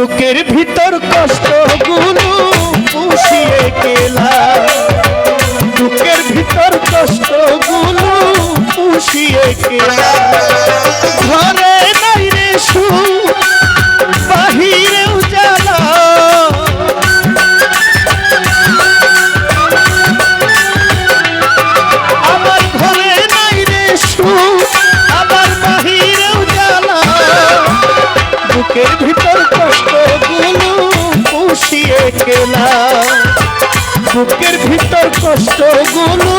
ভিতর কষ্টগুলো পুষিয়ে গেলা বুকের ভিতর কষ্টগুলো পুষিয়ে গেলা ঘরে নাই রে সু বাহিরেও জ্বালা আমার ঘরে নাই রে সুখ আমার বাহিরেও জ্বালা বুকের পুষিয়ে গেলা বুকের ভিতর কষ্টগুলো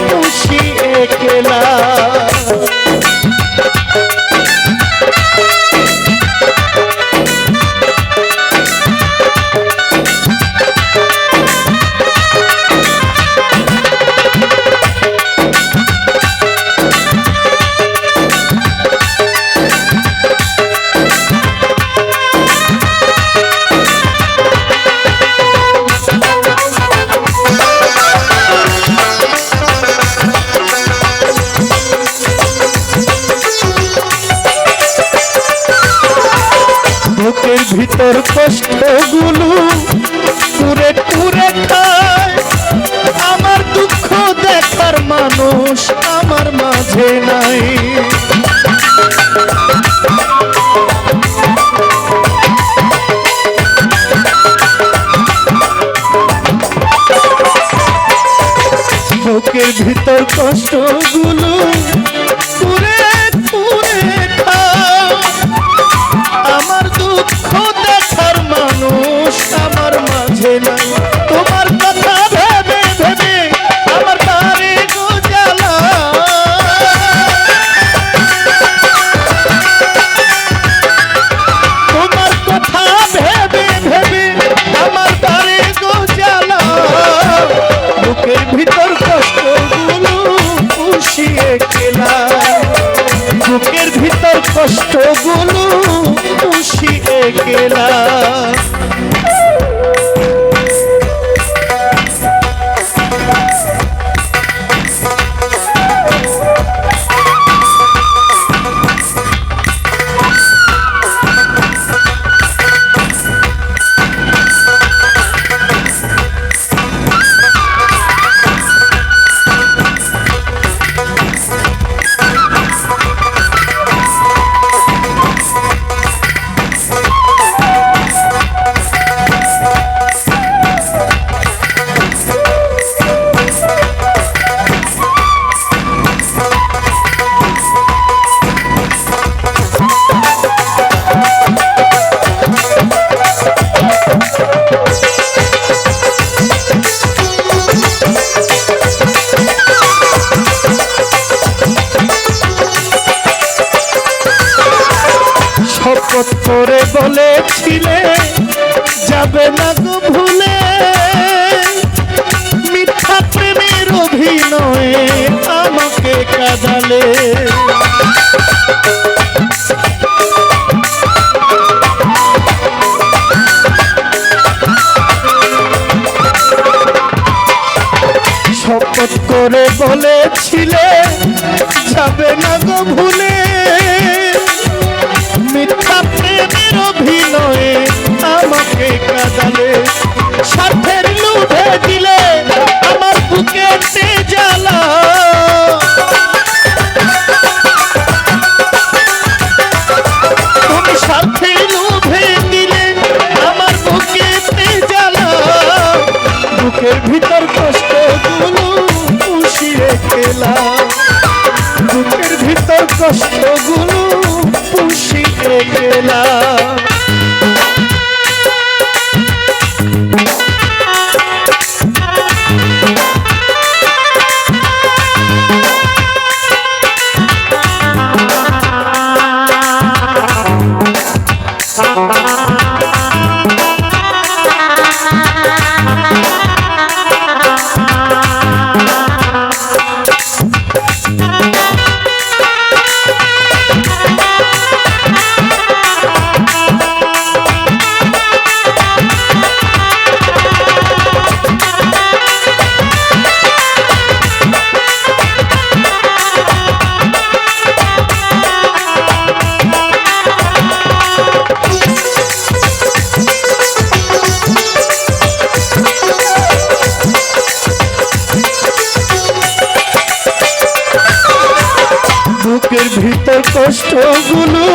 পুষিয়ে ভিতর কষ্টগুলো পুরে পুরে খায়। আমার দুঃখ দেখার মানুষ আমার মাঝে নাই। বুকের ভিতর কষ্ট পুষিয়ে গেলা বুকের ভিতর কষ্টগুলো গুলো পুষিয়ে বলেছিলে যাবে না গো ভুলে। মিথ্যা প্রেমের অভিনয়ে আমাকে কাঁদালে। শপথ করে বলেছিলে, যাবে না গো ভুলে। বুকের ভিতর কষ্টগুলো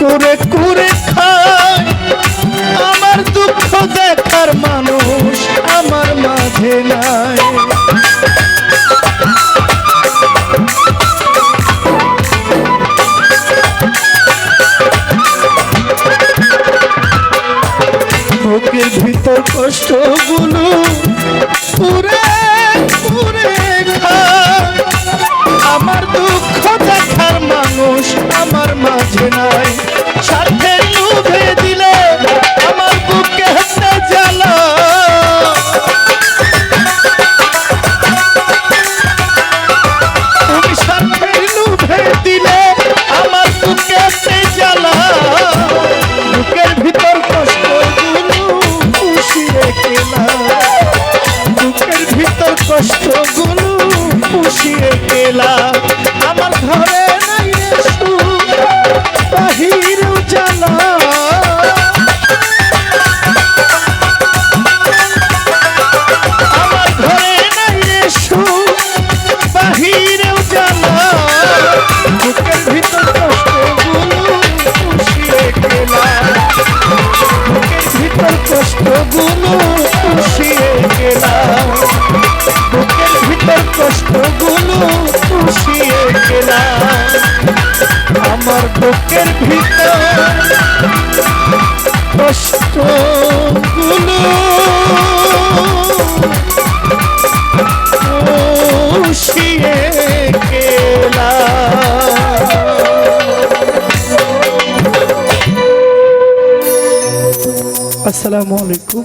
করে করে খায়। আমার দুঃখ দেখার মানুষ আমার মাঝে নাই। ভিতর কষ্ট বেলা আমার বুকের ভিতর। কষ্টগুলো। খুশিয়ে গেলা আসসালামু আলাইকুম।